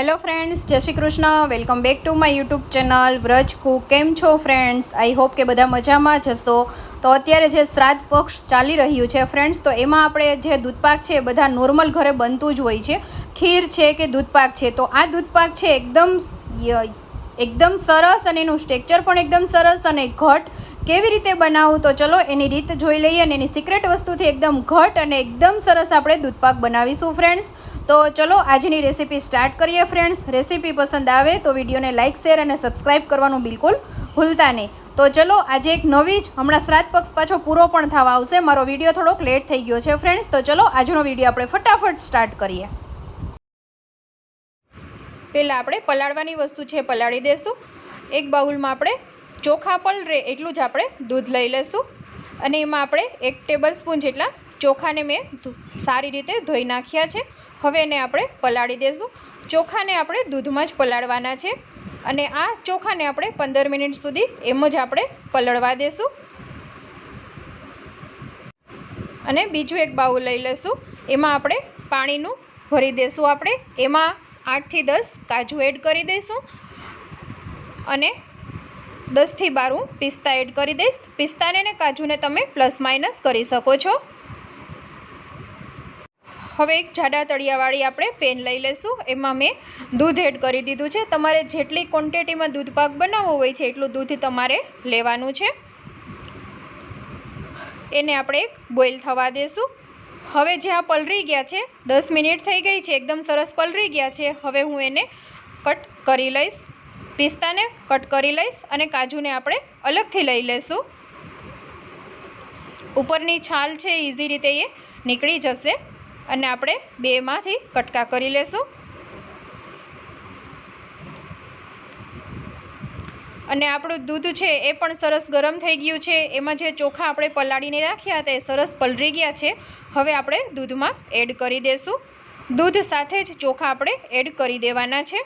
Hello friends જય Shri Krishna. Welcome back to my YouTube channel Vraj cook કેમ છો friends I hope કે બધા મજામાં જ હશો. તો અત્યારે જે શ્રાદ્ધ પક્ષ ચાલી રહ્યું છે ફ્રેન્ડ્સ તો એમાં આપણે જે દૂધપાક છે એ બધા નોર્મલ ઘરે બનતું જ હોય છે. ખીર છે કે દૂધપાક છે? તો આ દૂધપાક છે એકદમ એકદમ સરસ અને એનું સ્ટ્રક્ચર પણ એકદમ સરસ અને ઘટ. કેવી રીતે બનાવવું તો ચલો એની રીત જોઈ લઈએ અને એની સિક્રેટ વસ્તુથી એકદમ ઘટ અને એકદમ સરસ આપણે દૂધપાક બનાવીશું ફ્રેન્ડ્સ તો ચલો આજની રેસીપી સ્ટાર્ટ કરીએ ફ્રેન્ડ્સ રેસીપી પસંદ આવે તો વિડીયોને લાઇક શેર અને સબસ્ક્રાઈબ કરવાનું બિલકુલ ભૂલતા નહીં. તો ચલો આજે એક નવી જ, હમણાં શ્રાદ્ધ પક્ષ પાછો પૂરો પણ થવા આવશે. મારો વીડિયો થોડોક લેટ થઈ ગયો છે ફ્રેન્ડ્સ તો ચલો આજનો વીડિયો આપણે ફટાફટ સ્ટાર્ટ કરીએ. પહેલાં આપણે પલાળવાની વસ્તુ છે પલાળી દઈશું એક બાઉલમાં આપણે ચોખા પલરે એટલું જ આપણે દૂધ લઈ લઈશું. અને એમાં આપણે એક ટેબલ સ્પૂન જેટલા ચોખાને મેં સારી રીતે ધોઈ નાખ્યા છે. હવે એને આપણે પલાળી દઈશું ચોખાને આપણે દૂધમાં જ પલાળવાના છે. અને આ ચોખાને આપણે પંદર મિનિટ સુધી એમ જ આપણે પલળવા દેશું. અને બીજું એક બાઉલ લઈ લઈશું. એમાં આપણે પાણીનું ભરી દઈશું આપણે. એમાં આઠથી દસ કાજુ એડ કરી દઈશું. અને દસથી બાર હું પિસ્તા એડ કરી દઈશ. પિસ્તાને ને કાજુને તમે પ્લસ માઇનસ કરી શકો છો. હવે એક જાડા તળિયાવાળી આપણે પેન લઈ લઈશું. એમાં મેં દૂધ એડ કરી દીધું છે. તમારે જેટલી ક્વોન્ટિટીમાં દૂધ પાક બનાવવો હોય છે, એટલું દૂધ તમારે લેવાનું છે. એને આપણે એક બોઇલ થવા દેશું. હવે જ્યાં પલરી ગયા છે, દસ મિનિટ થઈ ગઈ છે, એકદમ સરસ પલરી ગયા છે, હવે હું એને કટ કરી લઈશ, પિસ્તાને કટ કરી લઈશ અને કાજુને આપણે અલગથી લઈ લઈશું. ઉપરની છાલ છે ઇઝી રીતે એ નીકળી જશે અને આપણે બેમાંથી કટકા કરી લેશું. અને આપણું દૂધ છે એ પણ સરસ ગરમ થઈ ગયું છે. એમાં જે ચોખા આપણે પલાળીને રાખ્યા હતા એ સરસ પલળી ગયા છે. હવે આપણે દૂધમાં એડ કરી દઈશું દૂધ સાથે જ ચોખા આપણે એડ કરી દેવાના છે.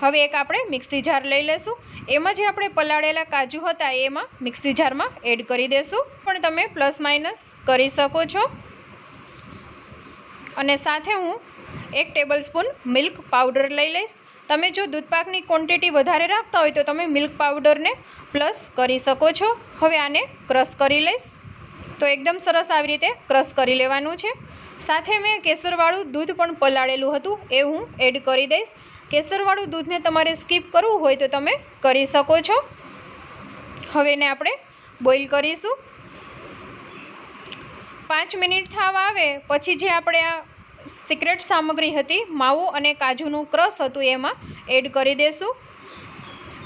હવે એક આપણે મિક્સી જાર લઈ લેશું. એમાં જે આપણે પલાળેલા કાજુ હતા એમાં મિક્સી જારમાં એડ કરી દેશું. પણ તમે પ્લસ માઇનસ કરી શકો છો. અને સાથે હું એક ટેબલ સ્પૂન મિલ્ક પાવડર લઈ લઈશ. તમે જો દૂધપાકની ક્વોન્ટિટી વધારે રાખતા હોય તો તમે મિલ્ક પાવડરને પ્લસ કરી શકો છો. હવે આને ક્રશ કરી લઈશ. તો એકદમ સરસ આવી રીતે ક્રશ કરી લેવાનું છે. સાથે મેં કેસરવાળું દૂધ પણ પલાળેલું હતું, એ હું એડ કરી દઈશ. કેસરવાળું દૂધને તમારે સ્કીપ કરવું હોય તો તમે કરી શકો છો. હવે એને આપણે બોઇલ કરીશું. પાંચ મિનિટ થવા આવે, પછી જે આપણે આ સિક્રેટ સામગ્રી હતી, માવો અને કાજુનું ક્રશ હતું એમાં, એડ કરી દેશું.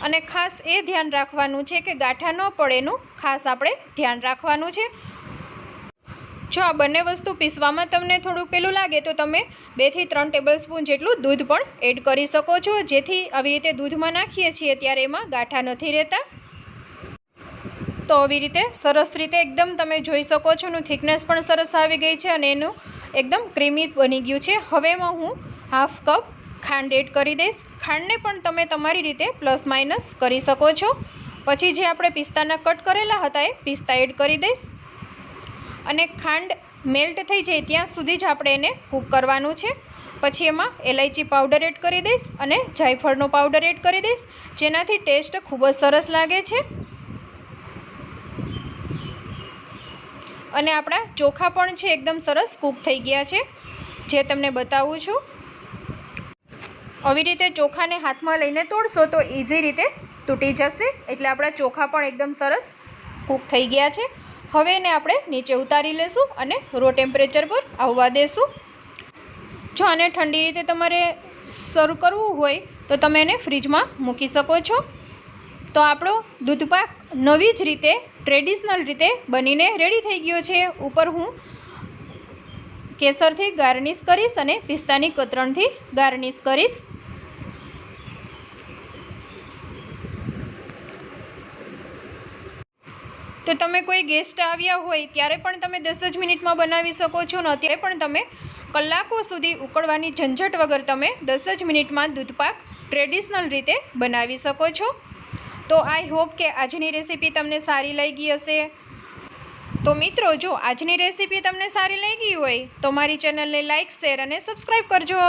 અને ખાસ એ ધ્યાન રાખવાનું છે કે ગાંઠા ન પડે એનું ખાસ આપણે ધ્યાન રાખવાનું છે. જો આ બંને વસ્તુ પીસવામાં તમને થોડું પેલું લાગે તો તમે બેથી ત્રણ ટેબલ સ્પૂન જેટલું દૂધ પણ એડ કરી શકો છો. જેથી આવી રીતે દૂધમાં નાખીએ છીએ ત્યારે એમાં ગાંઠા નથી રહેતા. તો આવી રીતે સરસ રીતે એકદમ તમે જોઈ શકો છો, એનું થિકનેસ પણ સરસ આવી ગઈ છે અને એનું એકદમ ક્રીમી બની ગયું છે. હવે એમાં હું હાફ કપ ખાંડ એડ કરી દઈશ. ખાંડને પણ તમે તમારી રીતે પ્લસ માઇનસ કરી શકો છો. પછી જે આપણે પિસ્તાના કટ કરેલા હતા એ પિસ્તા એડ કરી દઈશ. અને ખાંડ મેલ્ટ થઈ જાય ત્યાં સુધી જ આપણે એને કૂક કરવાનું છે. પછી એમાં એલાયચી પાવડર એડ કરી દઈશ અને જાયફળનો પાવડર એડ કરી દઈશ. જેનાથી ટેસ્ટ ખૂબ જ સરસ લાગે છે. અને આપણા ચોખા પણ છે એકદમ સરસ કૂક થઈ ગયા છે. જે તમને બતાવું છું. આવી રીતે ચોખાને હાથમાં લઈને તોડશો તો ઇઝી રીતે તૂટી જશે. એટલે આપણા ચોખા પણ એકદમ સરસ કૂક થઈ ગયા છે. હવે એને આપણે નીચે ઉતારી લેશું અને રો ટેમ્પરેચર પર આવવા દેશું. જો આને ઠંડી રીતે તમારે શરૂ કરવું હોય તો તમે એને ફ્રીજમાં મૂકી શકો છો. તો આપણો દૂધપાક નવી જ રીતે ટ્રેડિશનલ રીતે બનીને રેડી થઈ ગયો છે. ઉપર હું કેસરથી ગાર્નિશ કરીશ અને પિસ્તાની કતરણથી ગાર્નિશ કરીશ. તો તમે કોઈ ગેસ્ટ આવ્યા હોય, ત્યારે પણ તમે દસ જ મિનિટમાં બનાવી શકો છો, ને અત્યારે પણ તમે કલાકો સુધી ઉકળવાની ઝંઝટ વગર તમે દસ જ મિનિટમાં દૂધપાક ટ્રેડિશનલ રીતે બનાવી શકો છો. તો આઈ હોપ કે આજની રેસીપી તમને સારી લાગી હશે. તો મિત્રો, જો આજની રેસીપી તમને સારી લાગી હોય, તો મારી ચેનલને લાઇક શેર અને સબસ્ક્રાઈબ કરજો.